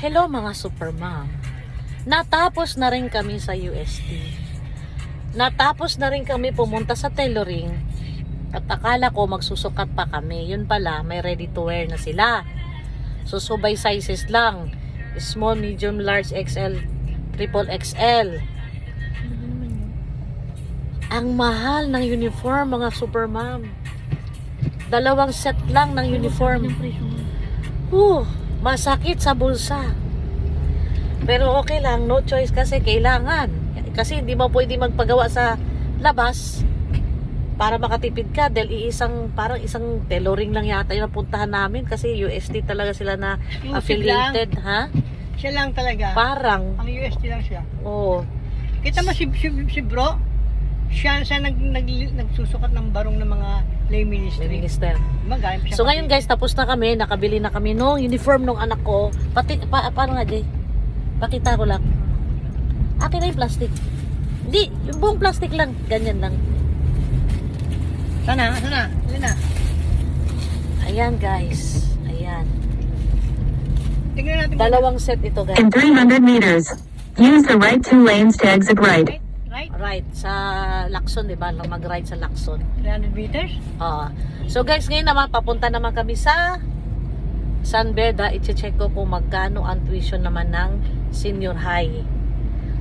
Hello mga super mom. Natapos na rin kami sa UST. Natapos na rin kami pumunta sa tailoring. At akala ko magsusukat pa kami. Yun pala, may ready to wear na sila. So, subay sizes lang. Small, medium, large, XL, triple XL. Ang mahal ng uniform, mga super mom. Dalawang set lang ng uniform. Uh, masakit sa bulsa. Pero okay lang, no choice kasi kailangan. Kasi hindi mo pwede magpagawa sa labas para makatipid ka dahil iisang parang isang tailoring lang yata yung napuntahan namin kasi USD talaga sila na Yung affiliated, ha? Siya lang talaga. Parang, Ang USD lang siya. oh, Kita mo si, si, si bro, siya siya nag, nag, nagsusukat ng barong ng mga lay ministry. minister. Magaling siya. So ngayon guys, tapos na kami, nakabili na kami nung uniform ng anak ko. Pati, pa, paano nga Jay? Pakita ko lang. Akin na yung plastic. Hindi, yung buong plastic lang. Ganyan lang. Sana, sana. Ilan na? Ayan guys. Ayan. Tingnan natin. Dalawang set ito guys. In 300 meters, use the right two lanes to exit right. Right? Sa Lacson, di ba? Lang mag-ride sa Lacson. 300 meters? Ah. so guys, ngayon naman, papunta naman kami sa San Beda. I-check ko kung magkano ang tuition naman ng senior high.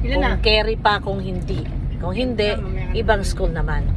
Ilan na? Kung carry pa, kung hindi. Kung hindi, Mamaya. ibang school naman.